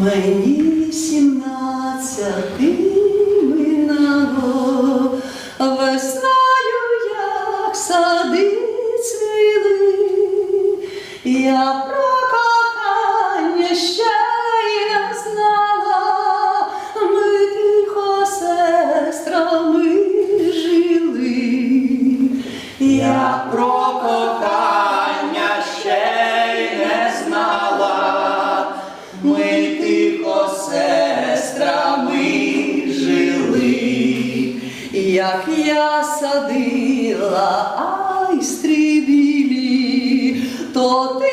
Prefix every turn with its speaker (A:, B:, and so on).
A: Мені сімнадцяти минало, весною, як сади цвіли, я про кохання ще й не знала, ми тихо сестрами жили. Я про кохання як я садила айстри білі, то ти